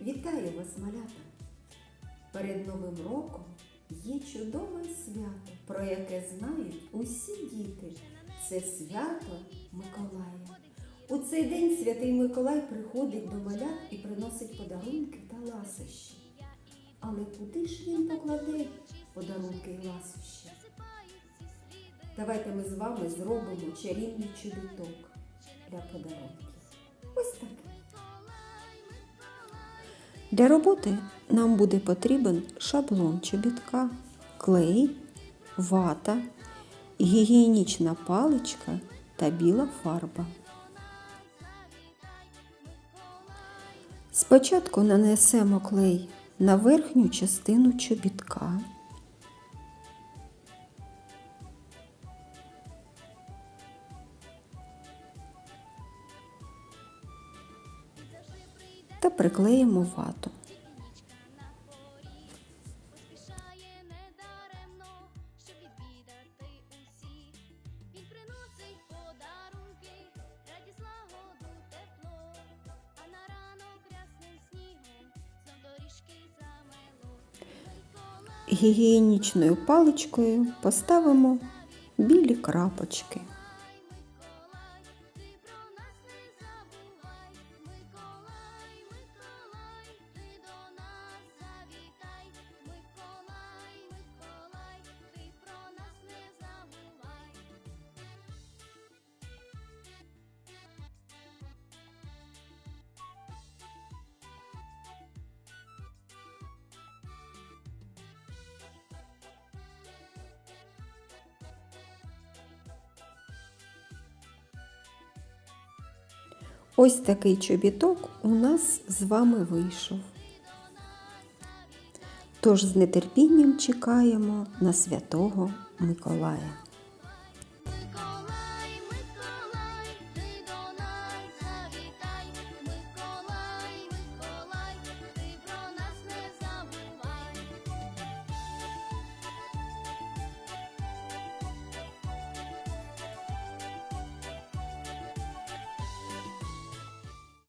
Вітаю вас, малята! Перед Новим роком є чудове свято, про яке знають усі діти. Це свято Миколая. У цей день святий Миколай приходить до малят і приносить подарунки та ласощі. Але куди ж він покладе подарунки і ласощі? Давайте ми з вами зробимо чарівний чобіток для подарунків. Ось такий. Для роботи нам буде потрібен шаблон чобітка, клей, вата, гігієнічна паличка та біла фарба. Спочатку нанесемо клей на верхню частину чобітка. Доріжки замело. Миколай Гігієнічною паличкою поставимо білі крапочки. Ось такий чобіток у нас з вами вийшов. Тож з нетерпінням чекаємо на святого Миколая.